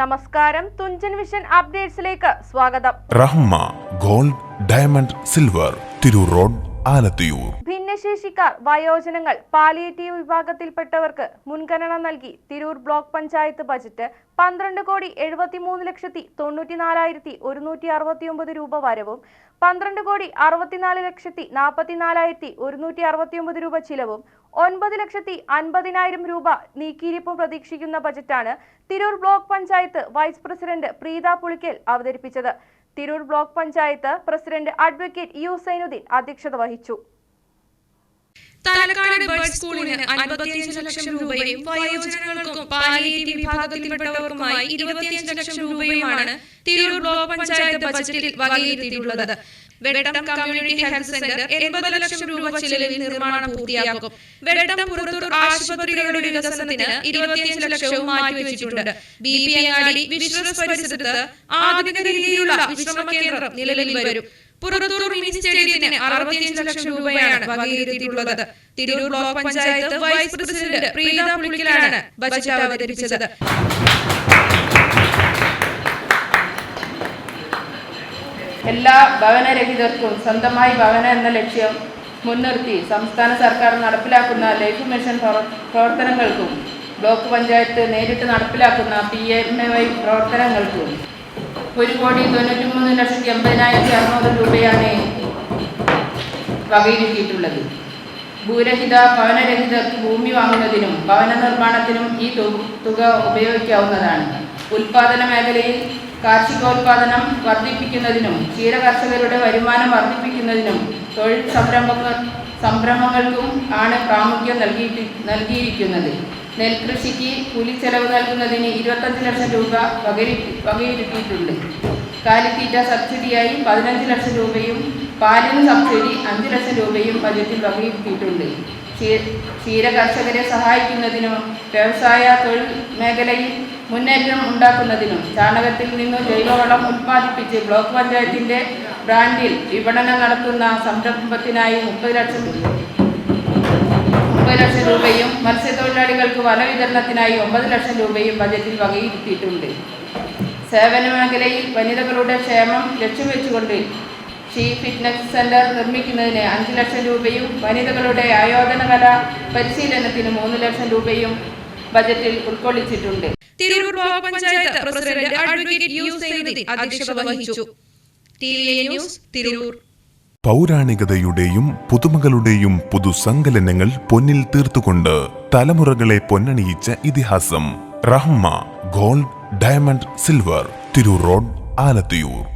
നമസ്കാരം. തുഞ്ചൻ വിഷൻ അപ്ഡേറ്റ്സിലേക്ക് സ്വാഗതം. Rahma gold diamond silver Tirur road Alathiyur. ഭിന്നശേഷിക്കാർ വയോജനങ്ങൾ പാലിയേറ്റീവ് വിഭാഗത്തിൽപ്പെട്ടവർക്ക് മുൻഗണന നൽകി തിരൂർ ബ്ലോക്ക് പഞ്ചായത്ത് ബജറ്റ് പന്ത്രണ്ട് കോടി എഴുപത്തിമൂന്ന് ലക്ഷത്തി തൊണ്ണൂറ്റിനാലായിരത്തി ഒരുന്നൂറ്റി അറുപത്തിയൊമ്പത് രൂപ വരവും പന്ത്രണ്ട് കോടി അറുപത്തിനാല് ലക്ഷത്തി നാൽപ്പത്തിനാലായിരത്തി ഒരുന്നൂറ്റി അറുപത്തിയൊമ്പത് രൂപ ചിലവും ഒൻപത് ലക്ഷത്തി അൻപതിനായിരം രൂപ നീക്കിയിരിപ്പും പ്രതീക്ഷിക്കുന്ന ബജറ്റാണ് Tirur block panchayat vice president Preetha Pulikkal അവതരിപ്പിച്ചത്. Tirur block panchayat president advocate U Zainuddin അധ്യക്ഷത വഹിച്ചു. തലക്കാട് ബേർഡ് സ്കൂളിന് അൻപത്തിയഞ്ച് ലക്ഷം രൂപയും വയോജനങ്ങൾക്കും പാലിയേറ്റീവ് വിഭാഗത്തിൽപ്പെട്ടവർക്കുമായി ഇരുപത്തിയഞ്ച് ലക്ഷം രൂപയുമാണ് തിരൂർ ബ്ലോക്ക് പഞ്ചായത്ത് ബജറ്റിൽ വകയിരുത്തിയിട്ടുള്ളത്. വെടം കമ്മ്യൂണിറ്റി ഹെൽത്ത് സെന്റർ എൺപത് ലക്ഷം രൂപ ചിലവിൽ നിർമ്മാണം പൂർത്തിയാക്കും. വെടം പുറത്തൂർ ആശുപത്രികളുടെ വികസനത്തിന് ഇരുപത്തിയഞ്ച് ലക്ഷവും മാറ്റിവെച്ചിട്ടുണ്ട് ബി പി അങ്ങാടി വിശ്വസ് പരിസരത്ത് ആധുനിക രീതിയിലുള്ള വിശ്രമ കേന്ദ്രം നിലവിൽ വരും. പുറത്തൂർ മിനി സ്റ്റേഡിയത്തിന് അറുപത്തിയഞ്ച് ലക്ഷം രൂപയാണ് വകയിരുത്തിയിട്ടുള്ളത്. Tirur block panchayat vice president Preetha പുളിക്കലാണ് budget അവതരിപ്പിച്ചത്. എല്ലാ ഭവനരഹിതർക്കും സ്വന്തമായി ഭവനം എന്ന ലക്ഷ്യം മുൻനിർത്തി സംസ്ഥാന സർക്കാർ നടപ്പിലാക്കുന്ന ലൈഫ് മിഷൻ പ്രവർ- പ്രവർത്തനങ്ങൾക്കും ബ്ലോക്ക് പഞ്ചായത്ത് നേരിട്ട് നടപ്പിലാക്കുന്ന പി എം എ വൈ പ്രവർത്തനങ്ങൾക്കും ഒരു കോടി തൊണ്ണൂറ്റി മൂന്ന് ലക്ഷത്തി എൺപതിനായിരത്തി അറുന്നൂറ് രൂപയാണ് വകയിരുത്തിയിട്ടുള്ളത്. ഭൂരഹിത ഭവനരഹിതർക്ക് ഭൂമി വാങ്ങുന്നതിനും ഭവന നിർമ്മാണത്തിനും ഈ തുക ഉപയോഗിക്കാവുന്നതാണ്. ഉൽപാദന മേഖലയിൽ കാർഷികോൽപാദനം വർദ്ധിപ്പിക്കുന്നതിനും ക്ഷീരകർഷകരുടെ വരുമാനം വർദ്ധിപ്പിക്കുന്നതിനും തൊഴിൽ സംരംഭങ്ങൾ സംരംഭങ്ങൾക്കും ആണ് പ്രാമുഖ്യം നൽകിയിട്ട് നൽകിയിരിക്കുന്നത്. നെൽകൃഷിക്ക് കൂലിച്ചെലവ് നൽകുന്നതിന് ഇരുപത്തഞ്ച് ലക്ഷം രൂപ വകരി വകയിരുത്തിയിട്ടുണ്ട്. കാലിത്തീറ്റ സബ്സിഡിയായി പതിനഞ്ച് ലക്ഷം രൂപയും പാലിന് സബ്സിഡി അഞ്ച് ലക്ഷം രൂപയും ബജറ്റിൽ വകയിരുത്തിയിട്ടുണ്ട്. ക്ഷീ- ക്ഷീര കർഷകരെ സഹായിക്കുന്നതിനും വ്യവസായ തൊഴിൽ മേഖലയിൽ മുന്നേറ്റം ഉണ്ടാക്കുന്നതിനും ചാണകത്തിൽ നിന്നും ജൈവവളം ഉത്പാദിപ്പിച്ച് ബ്ലോക്ക് പഞ്ചായത്തിന്റെ ബ്രാൻഡിൽ വിപണനം നടത്തുന്ന സംരംഭത്തിനായി മുപ്പത് ലക്ഷം മുപ്പത് ലക്ഷം രൂപയും മത്സ്യത്തൊഴിലാളികൾക്ക് വനവിതരണത്തിനായി ഒമ്പത് ലക്ഷം രൂപയും ബജറ്റിൽ വകയിരുത്തിയിട്ടുണ്ട്. സേവന മേഖലയിൽ വനിതകളുടെ ക്ഷേമം ലക്ഷ്യം വെച്ചുകൊണ്ട് ഷീ ഫിറ്റ്നസ് സെന്റർ നിർമ്മിക്കുന്നതിന് അഞ്ച് ലക്ഷം രൂപയും വനിതകളുടെ ആയോധന കല പരിശീലനത്തിന് മൂന്ന് ലക്ഷം രൂപയും ബജറ്റിൽ ഉൾക്കൊള്ളിച്ചിട്ടുണ്ട്. Tirur panchayat president advocate U Zainuddin അധ്യക്ഷത വഹിച്ചു. ന്യൂസ് തിരൂർ. പൗരാണികതയുടെയും പുതുമകളുടെയും പുതുസങ്കലനങ്ങൾ പൊന്നിൽ തീർത്തുകൊണ്ട് തലമുറകളെ പൊന്നണിയിച്ച ഇതിഹാസം Rahma gold diamond silver Tirur road Alathiyur.